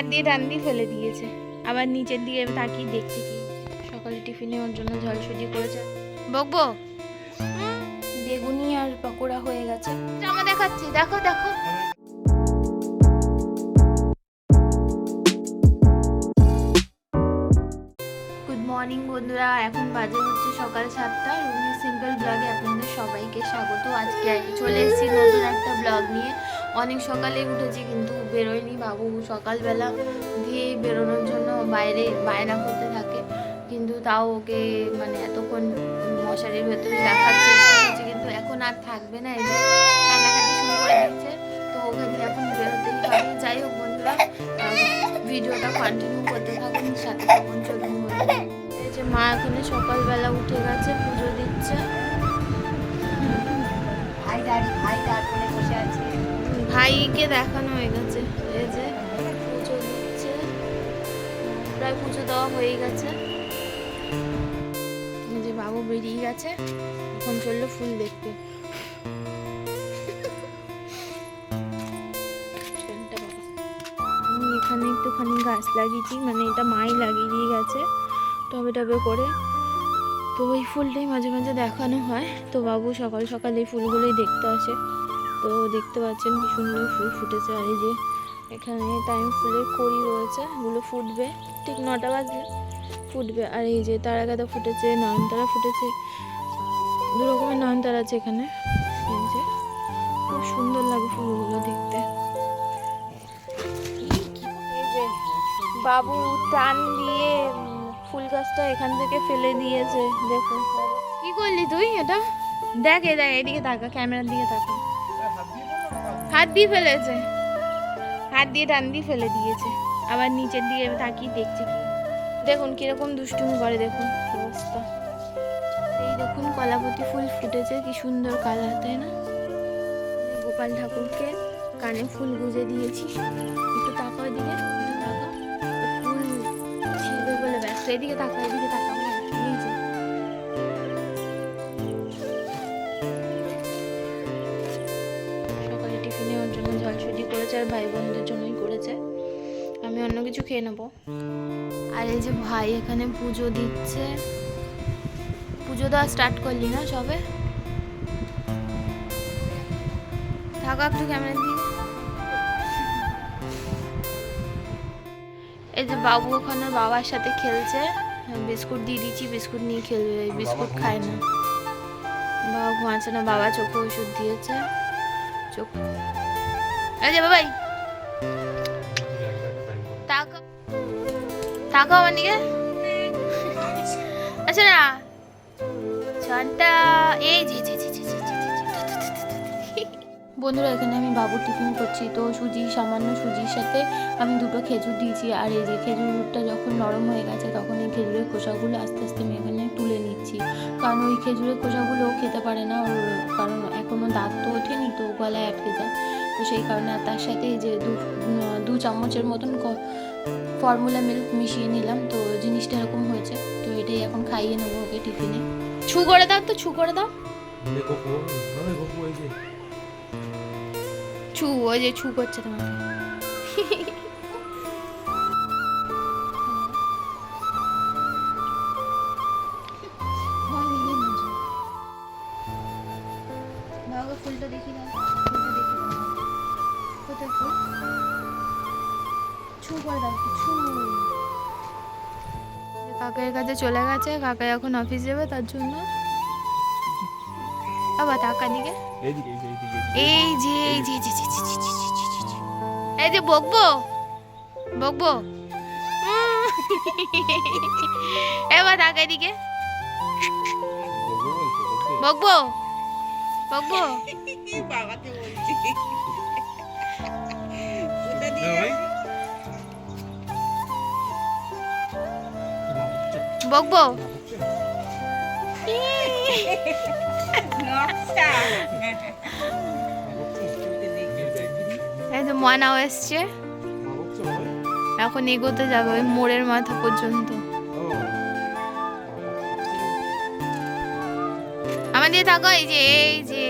হাত দিয়ে টান দিয়ে ফেলে দিয়েছে। আবার নিচের দিকে তাকিয়ে দেখছে কি? সকালে টিফিনে ওর জন্য ঝলসুজি করেছে। বকবো বেগুনি আর পকোড়া হয়ে গেছে। জামা দেখাচ্ছি, দেখো দেখো। গুড মর্নিং বন্ধুরা, এখন বাজে হচ্ছে সকাল সাতটা। রুমি সিম্পল ব্লগে আপনাদের সবাইকে স্বাগত। আজকে চলে এসেছি নতুন একটা ব্লগ নিয়ে। অনেক সকালে উঠেছি কিন্তু বেরোয়নি বাবু। সকালবেলা দিয়ে বেরোনোর জন্য বাইরে বায়না করতে থাকে। কিন্তু তাও ওকে মানে এতক্ষণ মশারির ভেতরে রাখার চেষ্টা করছি কিন্তু এখন আর থাকবে না এই যে কান্নাকাটি তো ওখানে এখন বেরোতেই যাই হোক বন্ধুরা ভিডিওটা কন্টিনিউ করতে থাকুন, সাথে থাকুন, চলুন। যে মা এখানে সকালবেলা উঠে গেছে, পুজো দিচ্ছে। ভাই ভাইকে দেখানো হয়ে গেছে। এই যে পুজো দিচ্ছে। প্রায় পুজো দেওয়া হয়ে গেছে। যে বাবু বেরিয়ে গেছে। এখন চলল ফুল দেখতে। আমি এখানে একটুখানি গাছ লাগিয়েছি মানে এটা মাই লাগিয়ে দিয়ে গেছে। টবে টবে করে। তো ওই ফুলটাই মাঝে মাঝে দেখানো হয়। তো বাবু সকাল সকাল এই ফুলগুলোই দেখতে আসে। তো দেখতে পাচ্ছেন কি সুন্দর ফুল ফুটেছে আর এই যে এখানে টাইম ফুলের কড়ি রয়েছে এগুলো ফুটবে। ঠিক নটা বাজলে ফুটবে। আর এই যে তারা গাঁদা ফুটেছে নয়নতারা ফুটেছে। দু রকমের নয়নতারা আছে এখানে। এই যে খুব সুন্দর লাগে ফুলগুলো দেখতে। বাবু টান দিয়ে ফুল গাছটা এখান থেকে ফেলে দিয়েছে দেখুন। কি করলি তুই এটা? দেখ এ দেখ এদিকে তাকা ক্যামেরার দিকে তাকা। হাত দিয়ে ফেলেছে। হাত দিয়ে টান দিয়ে ফেলে দিয়েছে। আবার নিচের দিকে তাকিয়ে দেখছে কি? দেখুন, কীরকম দুষ্টুমি করে, দেখুন অবস্থা। এই দেখুন, কলাপতি ফুল ফুটেছে, কি সুন্দর কালার, তাই না? গোপাল ঠাকুরকে কানে ফুল গুঁজে দিয়েছি। একটু তাকাও একটু তাকাও। ফুল ছিঁড়বে বলে ব্যস্ত। এদিকে তাকাও এদিকে তাকাও। জন্য করেছে আর ভাই বোনদের জন্যই করেছে। আমি অন্য কিছু খেয়ে নেব। আর এই যে ভাই এখানে পুজো দিচ্ছে। পুজো দেওয়া স্টার্ট করলি না সবে? থাকো একটু ক্যামেরা দিয়ে। এই যে বাবু ওখানে বাবার সাথে খেলছে। বিস্কুট দিয়ে দিচ্ছি, বিস্কুট নিয়ে খেলবে। বিস্কুট খায় না। বাবা ঘুমাচ্ছে না, বাবা চোখে ওষুধ দিয়েছে। চোখ আচ্ছা বাবাই তাকো আমার আচ্ছা না এই জি জি জি বন্ধুরা এখানে আমি বাবুর টিফিন করছি তো সুজি সামান্য সুজির সাথে আমি দুটো খেজুর দিয়েছি আর এই যে খেজুরটা যখন নরম হয়ে গেছে তখন এই খেজুরের খোসাগুলো আস্তে আস্তে আমি এখানে তুলে নিচ্ছি কারণ ওই খেজুরের খোসাগুলো খেতে পারে না ওর কারণ এখনও দাঁত তো ওঠেনি তো গলায় আটকে যায় তো সেই কারণে আর তার সাথে যে দু দু চামচের মতন ফর্মুলা মিল্ক মিশিয়ে নিলাম। তো জিনিসটা এরকম হয়েছে। তো এটাই এখন খাইয়ে নেব ওকে টিফিনে। ছু করে দাও তো ছু করে দাও। ছু ওই যে ছু করছে তোমাকে। কাকের কাছে চলে গেছে কাকা এখন অফিস যাবে তার জন্য। বাবা তাকা দিকে। এই যে এই যে এই যে বকবো। বকবো। এবার তাকা দিকে। বকবো। বকবো। বাবাকে বলছি। বকবো? এই যে ময়নাও এসছে। এখন এগোতে যাবে ওই মোড়ের মাথা পর্যন্ত। আমার দিয়ে থাকো এই যে এই যে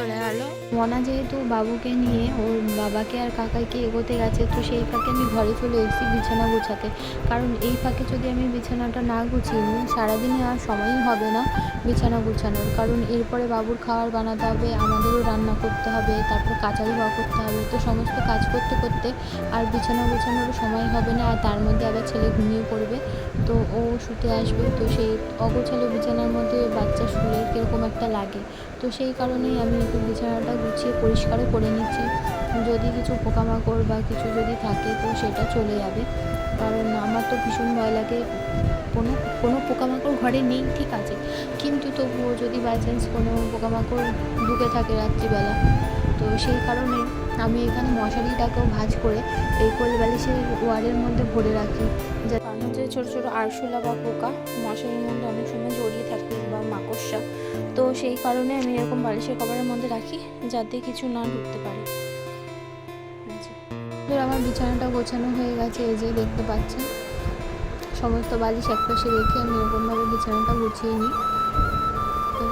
চলে গেল মনা যেহেতু বাবুকে নিয়ে ওর বাবাকে আর কাকাকে এগোতে গেছে, তো সেই ফাঁকে আমি ঘরে চলে এসেছি বিছানা গোছাতে। কারণ এই ফাঁকে যদি আমি বিছানাটা না গুছিয়ে সারাদিনে আর সময়ই হবে না বিছানা গুছানোর। কারণ এরপরে বাবুর খাবার বানাতে হবে, আমাদেরও রান্না করতে হবে, তারপর কাচারি বা করতে হবে, তো সমস্ত কাজ করতে করতে আর বিছানা গোছানোরও সময় হবে না, আর তার মধ্যে আবার ছেলে ঘুমিয়ে পড়বে, তো ও শুতে আসবে। তো সেই অগোছালো বিছানার মধ্যে বাচ্চা শুলে কীরকম একটা লাগে। তো সেই কারণেই আমি একটু বিছানাটা গুছিয়ে পরিষ্কারও করে নিচ্ছি। যদি কিছু পোকামাকড় বা কিছু যদি থাকে, তো সেটা চলে যাবে। কারণ আমার তো ভীষণ ভয় লাগে। কোনো কোনো পোকামাকড় ঘরে নেই, ঠিক আছে। কিন্তু তবুও যদি বাই চান্স কোনো পোকামাকড় ঢুকে থাকে রাত্রিবেলা, তো সেই কারণে আমি এখানে মশারিটাকেও ভাঁজ করে এই কোল বালিশের ওয়ারের মধ্যে ভরে রাখি। কারণ হচ্ছে ছোটো ছোটো আরশোলা বা পোকা, মশারির মধ্যে অনেক সময় জড়িয়ে থাকে। সেই কারণে আমি এরকম বালিশের কভারের মধ্যে রাখি, যাতে কিছু না ঢুকতে পারে। আমার বিছানাটা গোছানো হয়ে গেছে, এই যে দেখতে পাচ্ছেন। সমস্ত বালিশ একপাশে রেখে আমি এরকমভাবে বিছানাটা গুছিয়ে নিই। তো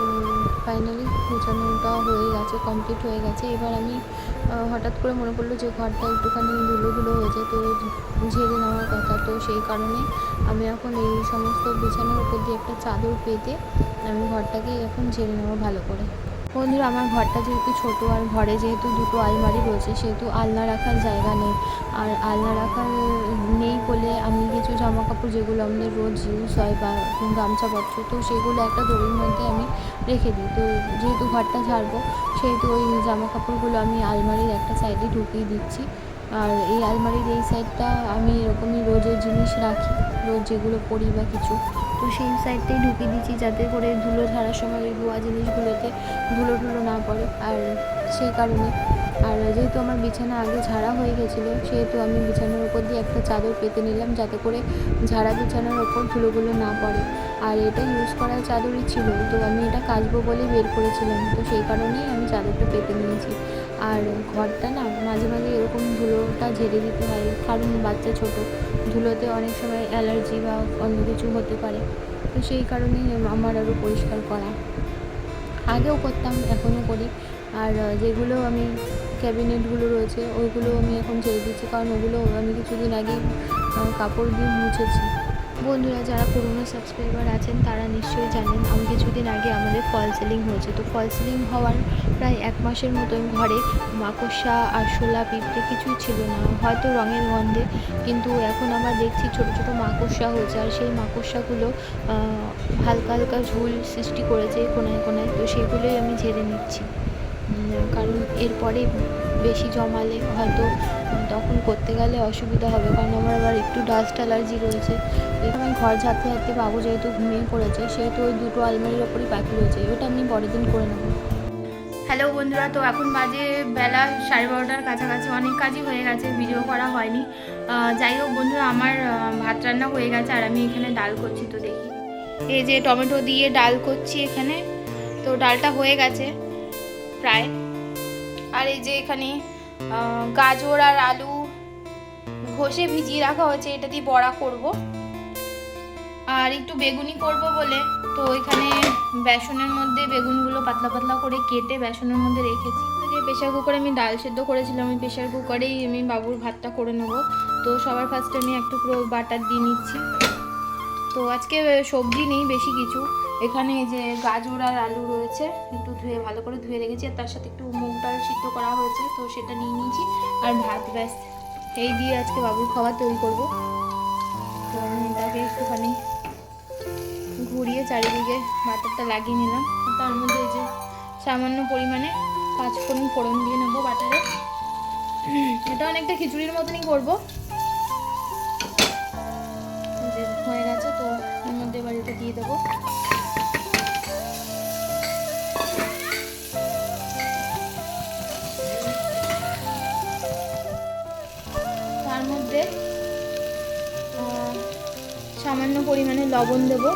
ফাইনালি গোছানোটা হয়ে গেছে কমপ্লিট হয়ে গেছে। এবার আমি হঠাৎ করে মনে পড়ল যে ঘরটা একটুখানি ধুলো ধুলো হয়েছে তো ঝেড়ে নেওয়ার কথা। তো সেই কারণে আমি এখন এই সমস্ত বিছানার উপর দিয়ে একটা চাদর পেতে আমি ঘরটাকে এখন ঝেড়ে নেব ভালো করে। বন্ধুরা, আমার ঘরটা যেহেতু ছোট, আর ঘরে যেহেতু দুটো আলমারি রয়েছে, সেহেতু আলনা রাখার জায়গা নেই। আর আলনা রাখার নেই বলে আমি কিছু জামা কাপড় যেগুলো আমাদের রোজ ইউজ হয় বা গামছাপত্র, তো সেগুলো একটা দড়ির মধ্যে আমি রেখে দিই। তো যেহেতু ঘরটা ঝাড়বো সেহেতু ওই জামা কাপড়গুলো আমি আলমারির একটা সাইডে ঢুকিয়ে দিচ্ছি। আর এই আলমারির এই সাইডটা আমি এরকমই রোজের জিনিস রাখি, রোজ যেগুলো পরি বা কিছু। তো সেই সাইডটাই ঢুকিয়ে দিচ্ছি যাতে করে ধুলো ঝাড়ার সময় ওই ধোয়া জিনিসগুলোতে ধুলো ধুলো না পড়ে। আর সেই কারণে, আর যেহেতু আমার বিছানা আগে ঝাড়া হয়ে গেছিল, সেহেতু আমি বিছানার উপর দিয়ে একটা চাদর পেতে নিলাম যাতে করে ঝাড়া বিছানার ওপর ধুলোগুলো না পড়ে। আর এটা ইউজ করা চাদরই ছিল তো আমি এটা কাচবো বলে বের করেছিলাম। তো সেই কারণেই আমি চাদরটা পেতে নিয়েছি। আর ঘরটা না মাঝে মাঝে এরকম ধুলোটা ঝেড়ে দিতে হয় কারণ বাচ্চা ছোট ধুলোতে অনেক সময় অ্যালার্জি বা অন্য কিছু হতে পারে। তো সেই কারণেই আমার আরও পরিষ্কার করা। আগেও করতাম এখনও করি। আর যেগুলো আমি ক্যাবিনেটগুলো রয়েছে ওইগুলো আমি এখন ছেড়ে দিচ্ছি কারণ ওগুলো আমি কিছুদিন আহ, কাপড় দিয়ে মুছেছি। বন্ধুরা, যারা পুরনো সাবস্ক্রাইবার আছেন, তারা নিশ্চয়ই জানেন আমি কিছুদিন আগে আমাদের ফল সিলিং হয়েছে। তো ফল সিলিং হওয়ার প্রায় এক মাসের মতন ঘরে মাকড়সা আরশোলা পিঁপড়ে কিছুই ছিল না। হয়তো রঙের গন্ধে, কিন্তু এখন আবার দেখছি ছোট ছোট মাকড়সা হয়েছে আর সেই মাকড়সাগুলো হালকা হালকা ঝুল সৃষ্টি করেছে কোনায় কোনায়। তো সেগুলোই আমি ঝেড়ে নিচ্ছি। কারণ এরপরে বেশি জমালে হয়তো তখন করতে গেলে অসুবিধা হবে। কারণ আমার আবার একটু ডাস্ট অ্যালার্জি রয়েছে। এখানে ঘর ঝাড়তে ঝাড়তে বাবু যেহেতু ঘুমিয়ে পড়েছে, সেহেতু ওই দুটো আলমারির ওপরই বাকি রয়েছে। ওটা আমি পরের দিন করে নেব। হ্যালো বন্ধুরা, তো এখন বাজে বেলা সাড়ে বারোটার কাছাকাছি। অনেক কাজই হয়ে গেছে, ভিডিও করা হয়নি। যাই হোক বন্ধুরা, আমার ভাত রান্না হয়ে গেছে আর আমি এখানে ডাল করছি তো দেখি। এই যে টমেটো দিয়ে ডাল করছি এখানে, তো ডালটা হয়ে গেছে প্রায়। আর এই যে এখানে গাজর আর আলু ঘষে ভিজিয়ে রাখা হয়েছে, এটা দিয়ে বড়া করব। আর একটু বেগুনি করব বলে। তো এখানে বেসনের মধ্যে বেগুনগুলো পাতলা পাতলা করে কেটে বেসনের মধ্যে রেখেছি। যে প্রেশার কুকারে আমি ডাল সেদ্ধ করেছিলাম আমি প্রেশার কুকারেই আমি বাবুর ভাতটা করে নেব। তো সবার ফার্স্টে আমি একটু পুরো বাটার দিয়ে নিচ্ছি। তো আজকে সবজি নেই, বেশি কিছু। এখানে যে গাজর আর আলু রয়েছে, একটু ধুয়ে ভালো করে ধুয়ে রেখেছি। আর তার সাথে একটু মুগ ডাল সিদ্ধ করা হয়েছে, তো সেটা নিয়ে নিয়েছি। আর ভাত ব্যাস, এই দিয়ে আজকে বাবুর খাবার তৈরি করব। তো আমি এটাকে একটুখানি ঘুরিয়ে চারিদিকে বাটারটা লাগিয়ে নিলাম। তার মধ্যে এই যে সামান্য পরিমাণে পাঁচ ফোড়ন ফোড়ন দিয়ে নেব বাটারে। এটা অনেকটা খিচুড়ির মতনই করব। যে হয়ে গেছে, তো এর মধ্যে এবার এটা দিয়ে দেবো। তার মধ্যে সামান্য পরিমাণে লবণ দেব।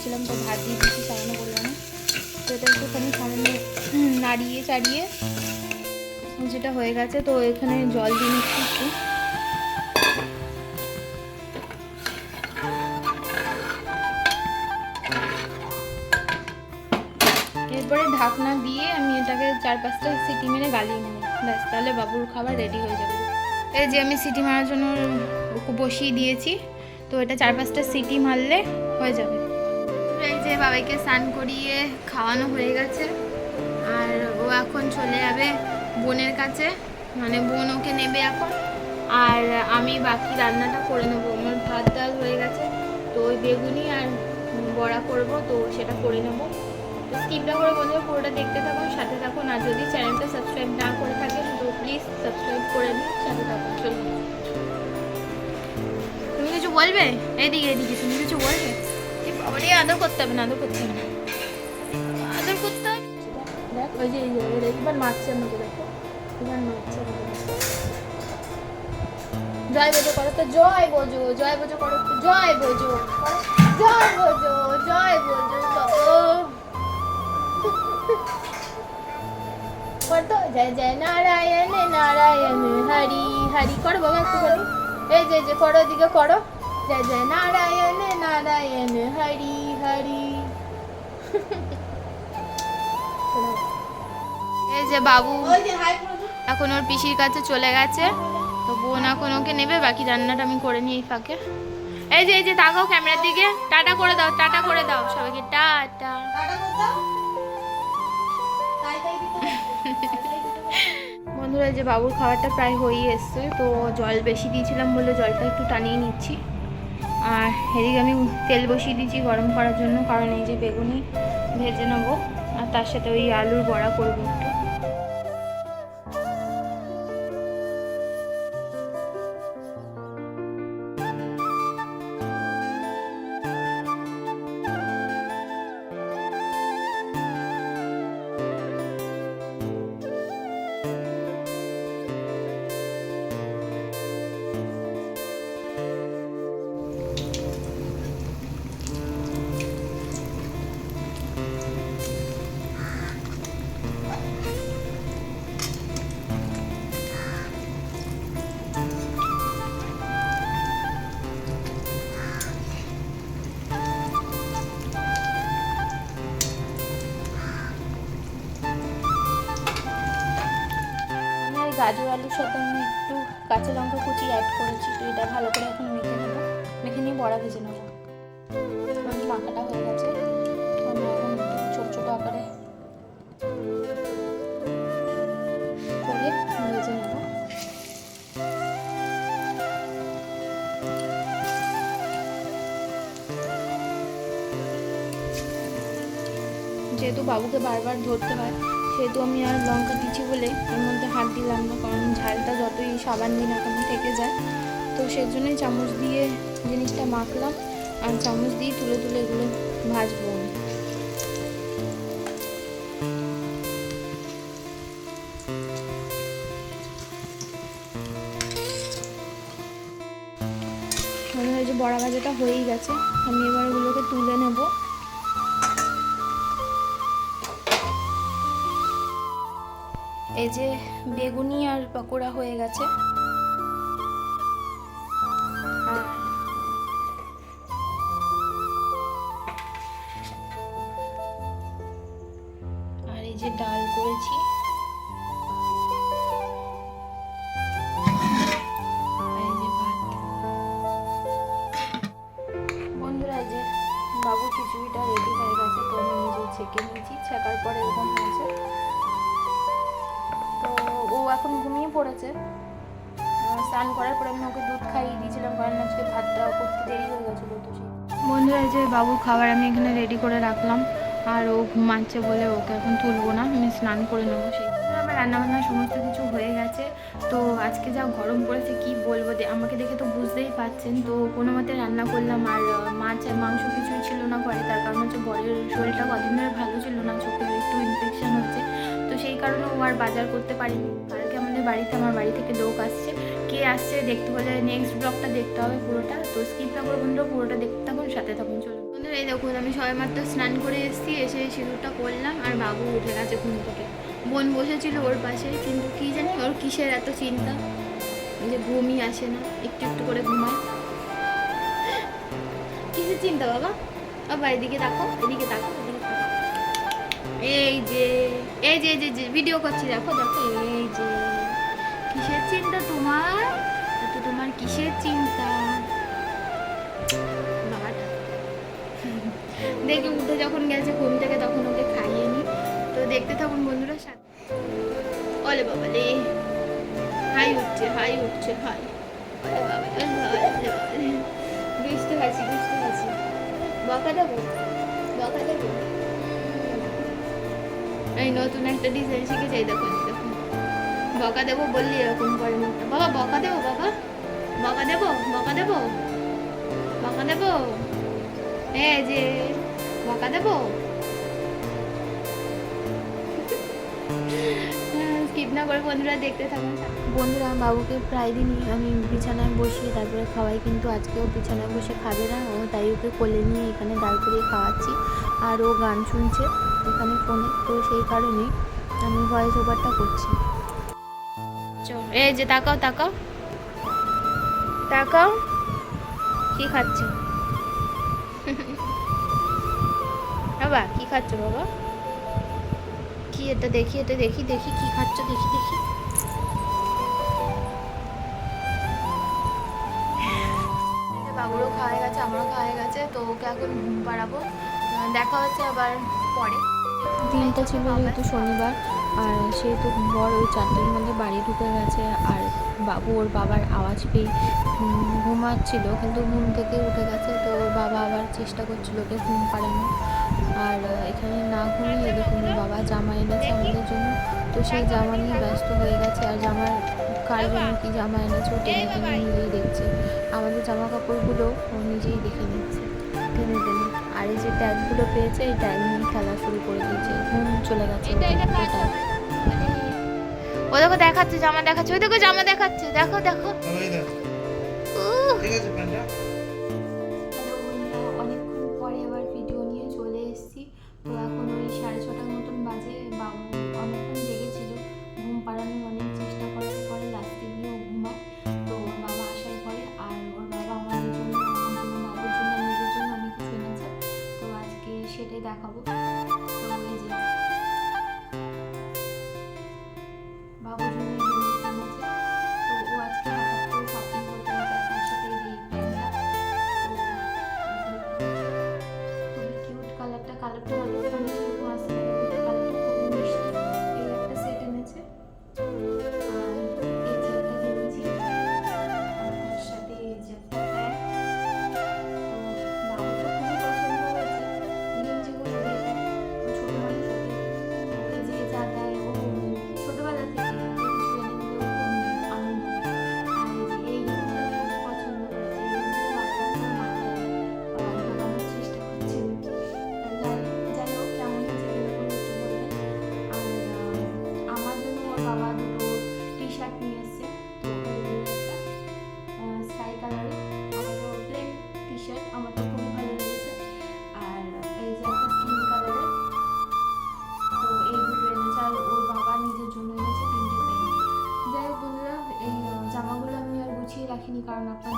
করেছিলাম তো ভাত দিয়ে দিচ্ছি সামান্য পরিমাণে তো এটা একটুখানি সামান্য নাড়িয়ে চাড়িয়ে যেটা হয়ে গেছে, তো এখানে জল দিয়ে নিচ্ছি একটু। এরপরে ঢাকনা দিয়ে আমি এটাকে চার পাঁচটা সিটি মেরে গালিয়ে নেব ব্যাস, তাহলে বাবুর খাবার রেডি হয়ে যাবে। এই যে আমি সিটি মারার জন্য বসিয়ে দিয়েছি, তো এটা চার পাঁচটা সিটি মারলে হয়ে যাবে। বাবাইকে স্নান করিয়ে খাওয়ানো হয়ে গেছে। আর ও এখন চলে যাবে বোনের কাছে। মানে বোন ওকে নেবে এখন। আর আমি বাকি রান্নাটা করে নেব। আমার ভাত ডাল হয়ে গেছে, তো ওই বেগুনি আর বড়া করব, তো সেটা করে নেব। তো স্কিপ না করে বন্ধুরা পুরোটা দেখতে থাকুন, সাথে থাকুন। আর যদি চ্যানেলটা সাবস্ক্রাইব না করে থাকেন, তো প্লিজ সাবস্ক্রাইব করে দিন সাথে থাকুন। চলুন। তুমি কিছু বলবে? এইদিকে এদিকে, তুমি কিছু বলবে? আদর করতে হবে না, আদর করতে হবে না। আদর করতে হবে? দেখ, ওই যে মারছে আমাকে, দেখো। এবার মারছে জয় বোঝো করো তো, জয় বোঝো জয় বোঝো করো তো, জয় বোঝো জয় বোঝো জয় বোঝো করো করতো জয় জয় নারায়ণ নারায়ণ, হরি হরি। করো বাবা, একটু করো। এই যে যে, করো দিকে করো। জয় জয় নারায়ণ নারায়ণ হরি হরি এই যে বাবু। এখন ওর পিসির কাছে চলে গেছে। তো বোন এখন ওকে নেবে বাকি রান্নাটা আমি করে নিই ফাঁকে। এই যে এই যে তাকাও ক্যামেরার দিকে। টাটা করে দাও টাটা করে দাও সবাইকে। টাটা। বন্ধুরা এই যে বাবুর খাবারটা প্রায় হয়েই এসছে তো জল বেশি দিয়েছিলাম বলে জলটা একটু টানিয়ে নিচ্ছি। আর এদিকে আমি তেল বসিয়ে দিয়েছি গরম করার জন্য, কারণ এই যে বেগুনি ভেজে নেব, আর তার সাথে ওই আলুর বড়া করব একটু। গাজর আলুর সাথে আমি একটু কাঁচা লঙ্কা কুচি অ্যাড করেছি, তো এটা ভালো করে এখন মেখে নেব। মেখে নিয়ে বড়া ভেজে নেব। আমার মাখাটা হয়ে গেছে। আমি এখন ছোটো ছোটো আকারে করে ভেজে নেব। যেহেতু বাবুকে বারবার ধরতে হয় সেহেতু আমি আর লঙ্কা দিচ্ছি বলে এর মধ্যে হাত দিলাম না, কারণ ঝালটা যতই সাবান দিন এখন থেকে যায় তো সেই জন্যই চামচ দিয়ে জিনিসটা মাখলাম আর চামচ দিয়ে তুলে তুলে এগুলো ভাজবো। মনে হয় যে বড়া ভাজাটা হয়েই গেছে এই যে বেগুনি আর পকোড়া হয়ে গেছে। বন্ধুরা যে বাবুর খাবার আমি এখানে রেডি করে রাখলাম। আর ও ঘুমাচ্ছে বলে ওকে এখন তুলবো না, আমি স্নান করে নেব সেই আমার রান্নাবান্না সমস্ত কিছু হয়ে গেছে, তো আজকে যা গরম পড়েছে কি বলব আমাকে দেখে তো বুঝতেই পাচ্ছেন তো কোনো মতে রান্না করলাম, আর মাছ আর মাংস কিছুই ছিল না ঘরে, তার কারণ হচ্ছে বরের শরীরটা কদিন ধরে ভালো ছিল না, চোখে একটু ইনফেকশন হচ্ছে। তো সেই কারণে ও আর বাজার করতে পারিনি। কালকে আমাদের বাড়িতে, আমার বাড়ি থেকে লোক আসছে কে আসছে দেখতে হলে নেক্সট ব্লগটা দেখতে হবে পুরোটা। তো স্কিপ না করে বন্ধুরা পুরোটা দেখতে থাকুন, সাথে থাকুন, চলুন। বন্ধুরা, এই দেখুন, আমি সবাই মাত্র স্নান করে এসেছি, এসে সিঁদুরটা করলাম আর বাবু উঠে গেছে ঘুম থেকে। বোন বসেছিল ওর পাশে, কিন্তু কি জানি ওর কিসের এত চিন্তা? যে ঘুমই আসে না, একটু একটু করে ঘুমায়। কিসের চিন্তা বাবা? বাবা, এদিকে দেখো এদিকে যে, এই যে, এই যে- যে ভিডিও করছি, দেখো দেখো, এই যে। কিসের চিন্তা তোমার? তো তোমার কিসের চিন্তা? দেখে উঠে যখন গেছে ঘুম থেকে তখন ওকে খাইয়ে নি। তো দেখতে থাকুন বন্ধুরা, সাথে ওলে বাবা রে। হাই উঠছে হাই উঠছে, হাই। বাবা বুঝতে পারছি বুঝতে পারছি। বকা দেবো? বকা দেবো? এই নতুন একটা ডিজাইন শিখে যাই দেখো। বকা দেবো বললি এরকম করে মুখটা বাবা, বকা দেবো, বাবা। বকা দেবো বকা দেবো। বকা দেবো। এই যে, বকা দেবো। স্কিপ না করে বন্ধুরা দেখতে থাকুন। বন্ধুরা বাবুকে প্রায় দিনই আমি বিছানায় বসিয়ে তারপরে খাওয়াই, কিন্তু আজকেও বিছানায় বসে খাবে না। ও তাই ওকে কোলে নিয়ে এখানে দাঁড় করিয়ে খাওয়াচ্ছি। আর ও গান শুনছে এখানে ফোনে, তো সেই কারণে আমি ভয়েস ওভারটা করছি। এই যে তাকাও তাকাও। তাকাও। কি খাচ্ছ? বাবা, কি খাচ্ছ বাবা? কি এটা দেখি এটা দেখি দেখি, কি খাচ্ছ, দেখি দেখি। বাবুরও খাওয়া গেছে, আমারও খাওয়া গেছে, তো ওকে এখন ঘুম পাড়াবো। দেখা হচ্ছে আবার পরে। দিনটা ছিল যেহেতু শনিবার। আর সে সেহেতু বড় ওই চারটের মধ্যে বাড়ি ঢুকে গেছে আর বাবু ওর বাবার আওয়াজ পেয়ে ঘুমাচ্ছিল কিন্তু ঘুম থেকে উঠে গেছে তো ওর বাবা আবার চেষ্টা করছিল ওকে ঘুম পাড়ানো আর এখানে না ঘুমিয়ে দেখুন ওর বাবা জামা এনেছে আমাদের জন্য তো সেই জামা নিয়ে ব্যস্ত হয়ে গেছে আর জামার কার জন্য কী জামা এনেছে ও টেনে টেনে নিজেই দেখছে। আমাদের জামা কাপড়গুলো ও নিজেই দেখে নিচ্ছে টেনে টেনে। আর এই যে ট্যাগগুলো পেয়েছে এই ট্যাগ নিয়ে খেলা শুরু করে দিয়েছে ঘুম চলে গেছে। ওটায়। ও দেখো দেখাচ্ছে জামা দেখাচ্ছে ওই দেখো জামা দেখাচ্ছে দেখো দেখো। ঠিক আছে রাখিনি